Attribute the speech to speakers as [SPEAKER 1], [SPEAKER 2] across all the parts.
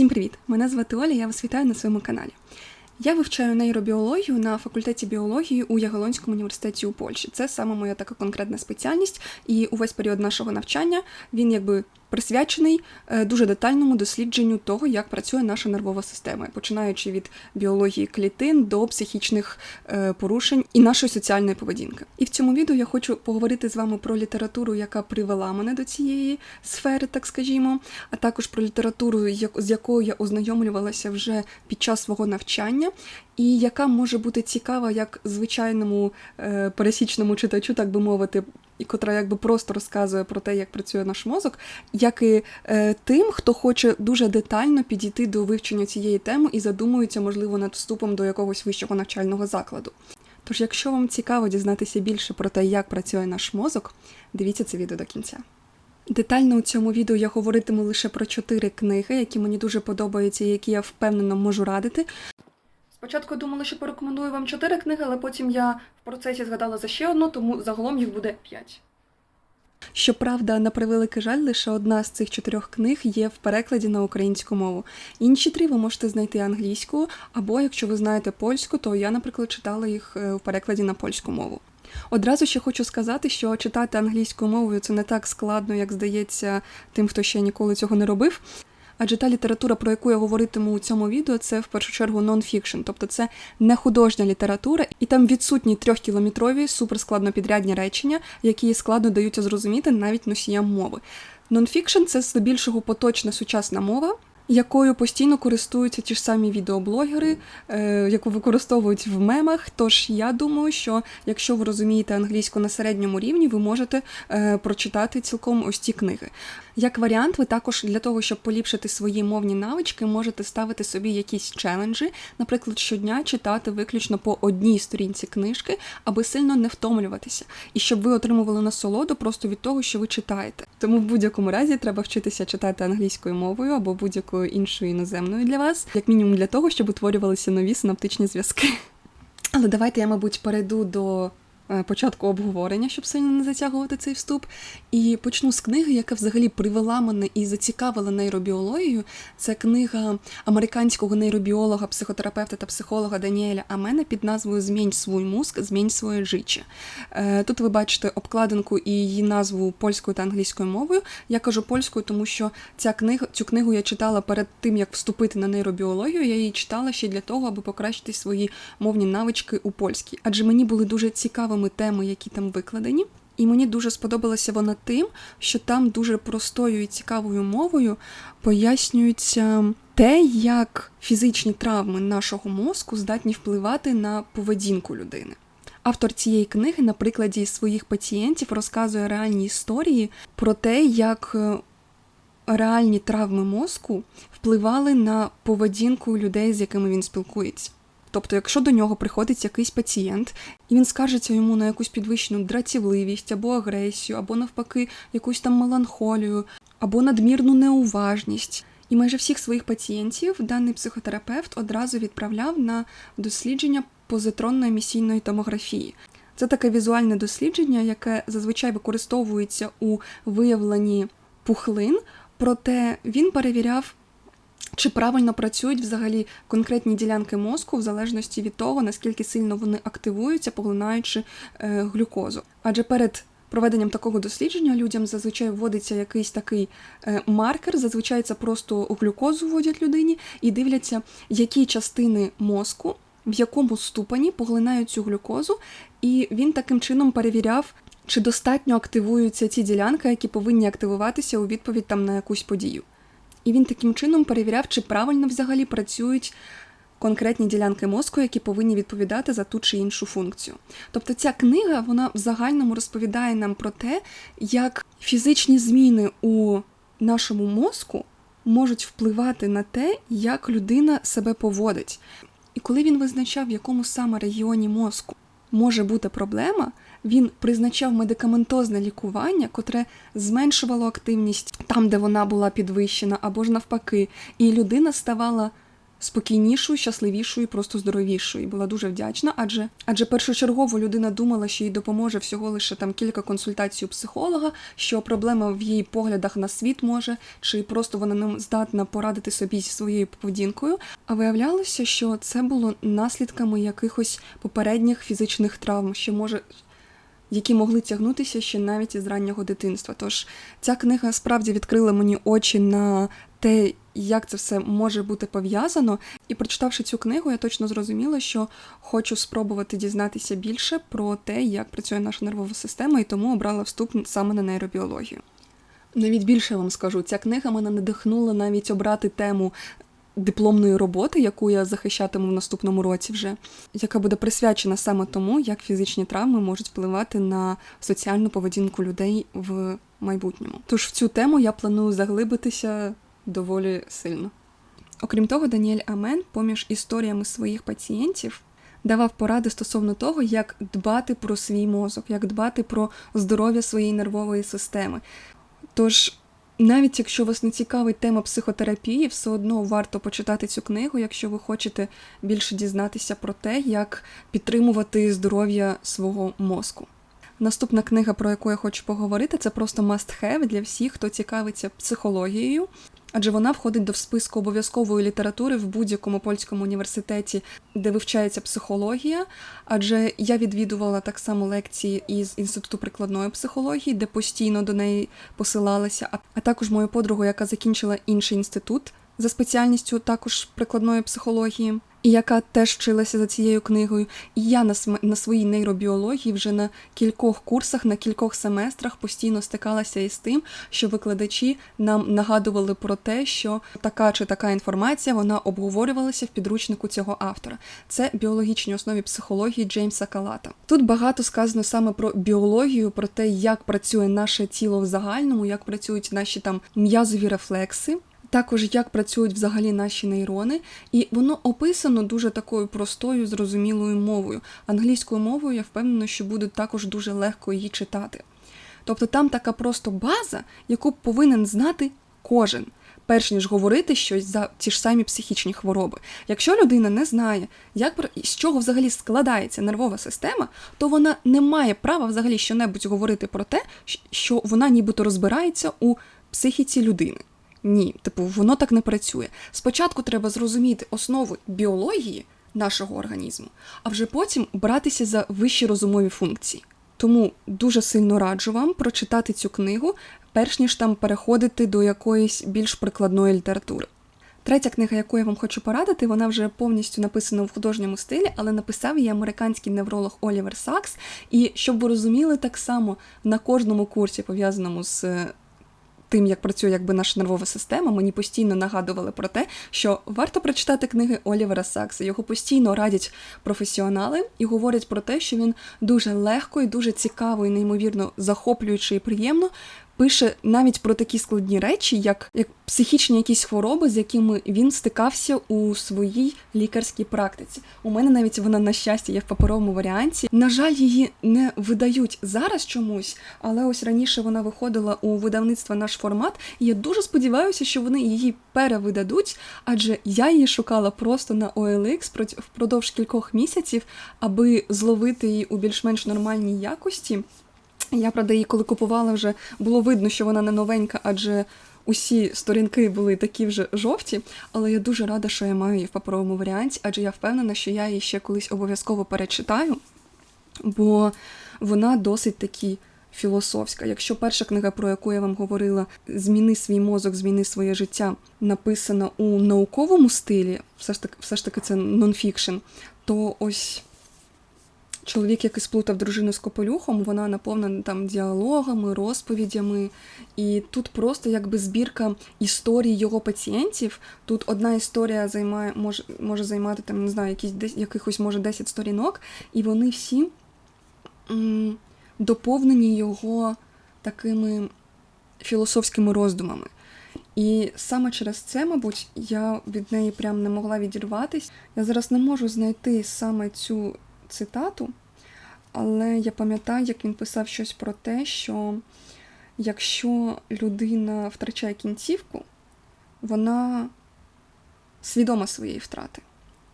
[SPEAKER 1] Всім привіт! Мене звати Оля, я вас вітаю на своєму каналі. Я вивчаю нейробіологію на факультеті біології у Ягелонському університеті у Польщі. Це саме моя така конкретна спеціальність, і увесь період нашого навчання він якби присвячений е, дуже детальному дослідженню того, як працює наша нервова система, починаючи від біології клітин до психічних е, порушень і нашої соціальної поведінки. І в цьому відео я хочу поговорити з вами про літературу, яка привела мене до цієї сфери, так скажімо, а також про літературу, з якою я ознайомлювалася вже під час свого навчання. І яка може бути цікава як звичайному е, пересічному читачу, так би мовити, і котра якби просто розказує про те, як працює наш мозок, як і е, тим, хто хоче дуже детально підійти до вивчення цієї теми і задумується, можливо, над вступом до якогось вищого навчального закладу. Тож, якщо вам цікаво дізнатися більше про те, як працює наш мозок, дивіться це відео до кінця. Детально у цьому відео я говоритиму лише про чотири книги, які мені дуже подобаються і які я впевнено можу радити. Спочатку думала, що порекомендую вам чотири книги, але потім я в процесі згадала за ще одну, тому загалом їх буде п'ять. Щоправда, на превеликий жаль, лише одна з цих чотирьох книг є в перекладі на українську мову. Інші три ви можете знайти англійською, або якщо ви знаєте польську, то я, наприклад, читала їх е, в перекладі на польську мову. Одразу ще хочу сказати, що читати англійською мовою це не так складно, як здається, тим, хто ще ніколи цього не робив. Адже та література, про яку я говоритиму у цьому відео, це в першу чергу нон-фікшн, тобто це не художня література, і там відсутні трьохкілометрові суперскладнопідрядні речення, які складно даються зрозуміти навіть носіям мови. Нон-фікшн – це здебільшого поточна сучасна мова якою постійно користуються ті ж самі відеоблогери, е, яку використовують в мемах. Тож я думаю, що якщо ви розумієте англійську на середньому рівні, ви можете е, прочитати цілком ось ці книги. Як варіант, ви також для того, щоб поліпшити свої мовні навички, можете ставити собі якісь челенджі, наприклад, щодня читати виключно по одній сторінці книжки, аби сильно не втомлюватися, і щоб ви отримували насолоду просто від того, що ви читаєте. Тому в будь-якому разі треба вчитися читати англійською мовою або будь-якою будь іншою іноземною для вас, як мінімум для того, щоб утворювалися нові синаптичні зв'язки. Але давайте я, мабуть, перейду до початку обговорення, щоб сильно не затягувати цей вступ. І почну з книги, яка взагалі привела мене і зацікавила нейробіологію. Це книга американського нейробіолога, психотерапевта та психолога Даніеля Амена під назвою Змінь свій мозк, змінь своє життя. Е, тут ви бачите обкладинку і її назву польською та англійською мовою. Я кажу польською, тому що ця книга, цю книгу я читала перед тим, як вступити на нейробіологію. Я її читала ще для того, аби покращити свої мовні навички у польській. Адже мені були дуже цікавими цікавими теми, які там викладені. І мені дуже сподобалася вона тим, що там дуже простою і цікавою мовою пояснюється те, як фізичні травми нашого мозку здатні впливати на поведінку людини. Автор цієї книги, на прикладі своїх пацієнтів, розказує реальні історії про те, як е, реальні травми мозку впливали на поведінку людей, з якими він спілкується. Тобто, якщо до нього приходить якийсь пацієнт, і він скаржиться йому на якусь підвищену дратівливість або агресію, або навпаки, якусь там меланхолію, або надмірну неуважність. І майже всіх своїх пацієнтів даний психотерапевт одразу відправляв на дослідження позитронної емісійної томографії. Це таке візуальне дослідження, яке зазвичай використовується у виявленні пухлин, проте він перевіряв чи правильно працюють взагалі конкретні ділянки мозку в залежності від того, наскільки сильно вони активуються, поглинаючи е, глюкозу? Адже перед проведенням такого дослідження людям зазвичай вводиться якийсь такий е, маркер, зазвичай це просто глюкозу вводять людині і дивляться, які частини мозку. В якому ступені поглинають цю глюкозу, і він таким чином перевіряв, чи достатньо активуються ці ділянки, які повинні активуватися у відповідь там на якусь подію. І він таким чином перевіряв, чи правильно взагалі працюють конкретні ділянки мозку, які повинні відповідати за ту чи іншу функцію. Тобто ця книга вона в загальному розповідає нам про те, як фізичні зміни у нашому мозку можуть впливати на те, як людина себе поводить. І коли він визначав, в якому саме регіоні мозку може бути проблема, він призначав медикаментозне лікування, котре зменшувало активність там, де вона була підвищена, або ж навпаки, і людина ставала спокійнішою, щасливішою, просто здоровішою. Була дуже вдячна, адже адже першочергово людина думала, що їй допоможе всього лише там кілька консультацій у психолога, що проблема в її поглядах на світ може, чи просто вона не здатна порадити собі зі своєю поведінкою. А виявлялося, що це було наслідками якихось попередніх фізичних травм, що може які могли тягнутися ще навіть із раннього дитинства. Тож ця книга справді відкрила мені очі на те, як це все може бути пов'язано. І прочитавши цю книгу, я точно зрозуміла, що хочу спробувати дізнатися більше про те, як працює наша нервова система, і тому обрала вступ саме на нейробіологію. Навіть більше вам скажу, ця книга мене надихнула навіть обрати тему дипломної роботи, яку я захищатиму в наступному році, вже яка буде присвячена саме тому, як фізичні травми можуть впливати на соціальну поведінку людей в майбутньому. Тож в цю тему я планую заглибитися доволі сильно. Окрім того, Даніель Амен, поміж історіями своїх пацієнтів, давав поради стосовно того, як дбати про свій мозок, як дбати про здоров'я своєї нервової системи. Тож навіть якщо вас не цікавить тема психотерапії, все одно варто почитати цю книгу, якщо ви хочете більше дізнатися про те, як підтримувати здоров'я свого мозку. Наступна книга, про яку я хочу поговорити, це просто must-have для всіх, хто цікавиться психологією, адже вона входить до списку обов'язкової літератури в будь-якому польському університеті, де вивчається психологія. Адже я відвідувала так само лекції із інституту прикладної психології, де постійно до неї посилалася, а також мою подругу, яка закінчила інший інститут за спеціальністю також прикладної психології яка теж вчилася за цією книгою. І я на на своїй нейробіології вже на кількох курсах, на кількох семестрах постійно стикалася із тим, що викладачі нам нагадували про те, що така чи така інформація вона обговорювалася в підручнику цього автора. Це біологічні основі психології Джеймса Калата. Тут багато сказано саме про біологію, про те, як працює наше тіло в загальному, як працюють наші там м'язові рефлекси. Також як працюють взагалі наші нейрони, і воно описано дуже такою простою, зрозумілою мовою. Англійською мовою я впевнена, що буде також дуже легко її читати. Тобто там така просто база, яку повинен знати кожен, перш ніж говорити щось за ті ж самі психічні хвороби. Якщо людина не знає, як з чого взагалі складається нервова система, то вона не має права взагалі щонебудь говорити про те, що вона нібито розбирається у психіці людини. Ні, типу, воно так не працює. Спочатку треба зрозуміти основи біології нашого організму, а вже потім братися за вищі розумові функції. Тому дуже сильно раджу вам прочитати цю книгу, перш ніж там переходити до якоїсь більш прикладної літератури. Третя книга, яку я вам хочу порадити, вона вже повністю написана в художньому стилі, але написав її американський невролог Олівер Сакс. І щоб ви розуміли, так само на кожному курсі, пов'язаному з тим, як працює якби наша нервова система, мені постійно нагадували про те, що варто прочитати книги Олівера Сакса. Його постійно радять професіонали і говорять про те, що він дуже легко і дуже цікаво і неймовірно захоплюючи і приємно пише навіть про такі складні речі, як як психічні якісь хвороби, з якими він стикався у своїй лікарській практиці. У мене навіть вона, на щастя, є в паперовому варіанті. На жаль, її не видають зараз чомусь, але ось раніше вона виходила у видавництво наш формат, і я дуже сподіваюся, що вони її перевидадуть, адже я її шукала просто на OLX впродовж кількох місяців, аби зловити її у більш-менш нормальній якості. Я, правда, її коли купувала, вже було видно, що вона не новенька, адже усі сторінки були такі вже жовті. Але я дуже рада, що я маю її в паперовому варіанті, адже я впевнена, що я її ще колись обов'язково перечитаю, бо вона досить такі філософська. Якщо перша книга, про яку я вам говорила, Зміни свій мозок, зміни своє життя, написана у науковому стилі, все ж таки, все ж таки це нонфікшн, то ось. Чоловік, який сплутав дружину з копелюхом, вона наповнена там діалогами, розповідями. І тут просто якби збірка історій його пацієнтів. Тут одна історія займає, може може займати там, не знаю, якісь якихось може 10 сторінок, і вони всі м, доповнені його такими філософськими роздумами. І саме через це, мабуть, я від неї прям не могла відірватись. Я зараз не можу знайти саме цю цитату, але я пам'ятаю, як він писав щось про те, що якщо людина втрачає кінцівку, вона свідома своєї втрати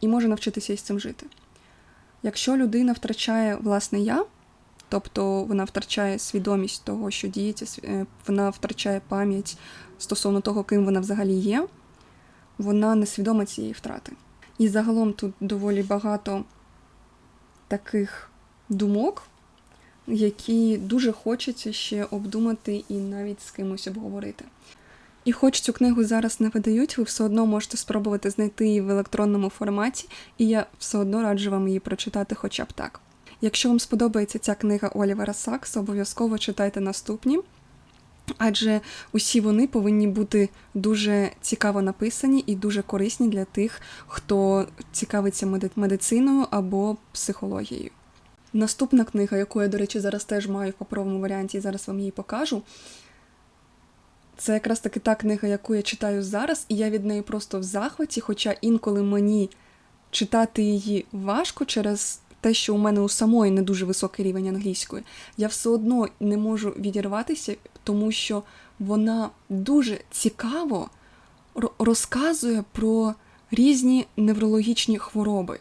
[SPEAKER 1] і може навчитися із цим жити. Якщо людина втрачає власне я, тобто вона втрачає свідомість того, що діється, е, вона втрачає пам'ять стосовно того, ким вона взагалі є, вона не свідома цієї втрати. І загалом тут доволі багато таких думок, які дуже хочеться ще обдумати і навіть з кимось обговорити. І хоч цю книгу зараз не видають, ви все одно можете спробувати знайти її в електронному форматі, і я все одно раджу вам її прочитати хоча б так. Якщо вам сподобається ця книга Олівера Сакса, обов'язково читайте наступні, адже усі вони повинні бути дуже цікаво написані і дуже корисні для тих, хто цікавиться медициною або психологією. Наступна книга, яку я, до речі, зараз теж маю в паперовому варіанті, і зараз вам її покажу. Це якраз таки та книга, яку я читаю зараз, і я від неї просто в захваті, хоча інколи мені читати її важко через те, що у мене у самої не дуже високий рівень англійської, я все одно не можу відірватися, тому що вона дуже цікаво розказує про різні неврологічні хвороби.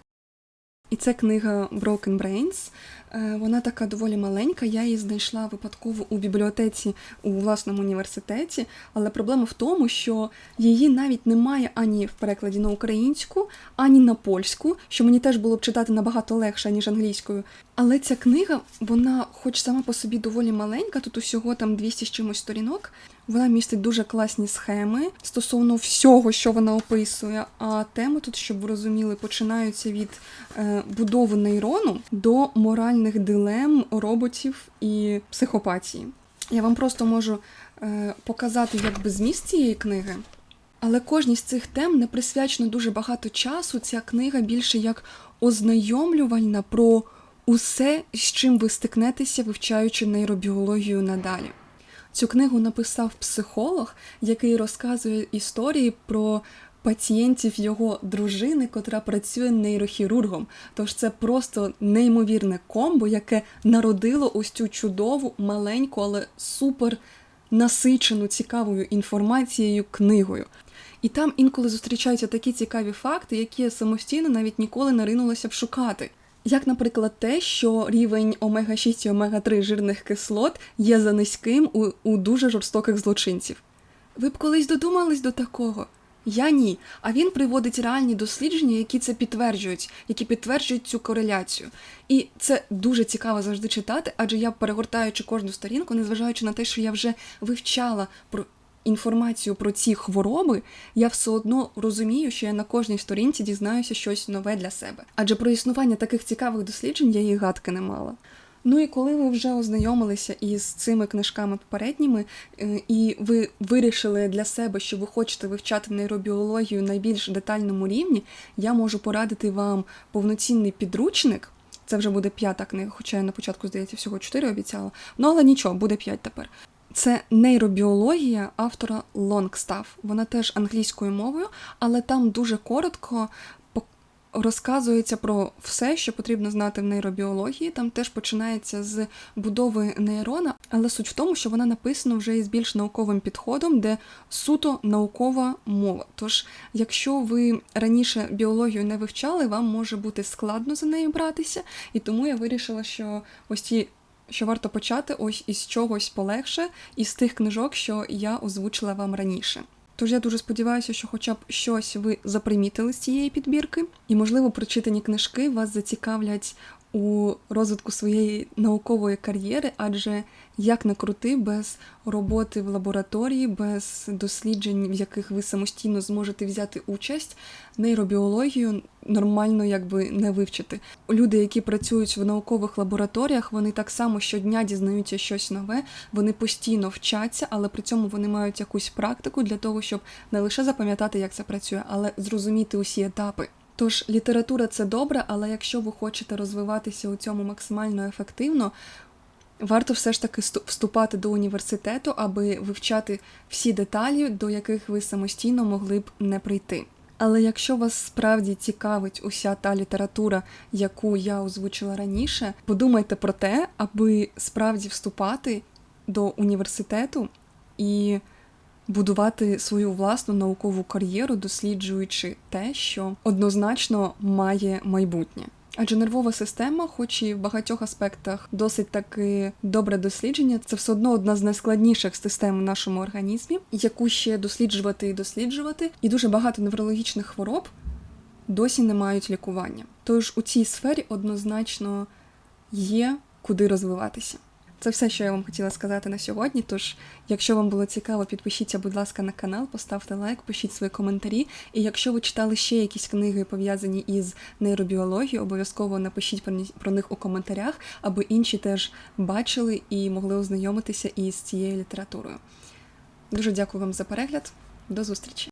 [SPEAKER 1] І це книга Broken Brains. Е, Вона така доволі маленька. Я її знайшла випадково у бібліотеці у власному університеті. Але проблема в тому, що її навіть немає ані в перекладі на українську, ані на польську, що мені теж було б читати набагато легше, ніж англійською. Але ця книга, вона, хоч сама по собі доволі маленька, тут усього там 200 з чимось сторінок. Вона містить дуже класні схеми стосовно всього, що вона описує. А теми тут, щоб ви розуміли, починаються від е, будови нейрону до моральних дилем роботів і психопатії. Я вам просто можу е, показати якби зміст цієї книги. Але кожній з цих тем не присвячено дуже багато часу. Ця книга більше як ознайомлювальна про усе, з чим ви стикнетеся, вивчаючи нейробіологію надалі. Цю книгу написав психолог, який розказує історії про пацієнтів його дружини, котра працює нейрохірургом. Тож це просто неймовірне комбо, яке народило ось цю чудову, маленьку, але супер насичену цікавою інформацією книгою. І там інколи зустрічаються такі цікаві факти, які я самостійно навіть ніколи не ринулася б шукати. Як, наприклад, те, що рівень омега-6 і омега-3 жирних кислот є за низьким у, у дуже жорстоких злочинців. Ви б колись додумались до такого? Я ні. А він приводить реальні дослідження, які це підтверджують, які підтверджують цю кореляцію. І це дуже цікаво завжди читати, адже я, перегортаючи кожну сторінку, незважаючи на те, що я вже вивчала про інформацію про ці хвороби, я все одно розумію, що я на кожній сторінці дізнаюся щось нове для себе. Адже про існування таких цікавих досліджень я її гадки не мала. Ну і коли ви вже ознайомилися із цими книжками попередніми, е, і ви вирішили для себе, що ви хочете вивчати нейробіологію на більш детальному рівні, я можу порадити вам повноцінний підручник. Це вже буде п'ята книга, хоча я на початку, здається, всього чотири обіцяла. Ну але нічого, буде п'ять тепер. Це нейробіологія автора Лонгстаф. Вона теж англійською мовою, але там дуже коротко розказується про все, що потрібно знати в нейробіології. Там теж починається з будови нейрона, але суть в тому, що вона написана вже із більш науковим підходом, де суто наукова мова. Тож, якщо ви раніше біологію не вивчали, вам може бути складно за нею братися, і тому я вирішила, що ось ці що варто почати ось із чогось полегше, із тих книжок, що я озвучила вам раніше. Тож я дуже сподіваюся, що хоча б щось ви запримітили з цієї підбірки, і, можливо, прочитані книжки вас зацікавлять у розвитку своєї наукової кар'єри, адже як не крути, без роботи в лабораторії, без досліджень, в яких ви самостійно зможете взяти участь, нейробіологію нормально якби не вивчити. Люди, які працюють в наукових лабораторіях, вони так само щодня дізнаються щось нове, вони постійно вчаться, але при цьому вони мають якусь практику для того, щоб не лише запам'ятати, як це працює, але зрозуміти усі етапи. Тож література це добре, але якщо ви хочете розвиватися у цьому максимально ефективно, варто все ж таки сту- вступати до університету, аби вивчати всі деталі, до яких ви самостійно могли б не прийти. Але якщо вас справді цікавить уся та література, яку я озвучила раніше, подумайте про те, аби справді вступати до університету і будувати свою власну наукову кар'єру, досліджуючи те, що однозначно має майбутнє. Адже нервова система, хоч і в багатьох аспектах досить таки добре дослідження, це все одно одна з найскладніших систем в нашому організмі, яку ще досліджувати і досліджувати, і дуже багато неврологічних хвороб досі не мають лікування. Тож у цій сфері однозначно є куди розвиватися. Це все, що я вам хотіла сказати на сьогодні. Тож, якщо вам було цікаво, підпишіться, будь ласка, на канал, поставте лайк, пишіть свої коментарі. І якщо ви читали ще якісь книги, пов'язані із нейробіологією, обов'язково напишіть про них у коментарях, аби інші теж бачили і могли ознайомитися із цією літературою. Дуже дякую вам за перегляд. До зустрічі!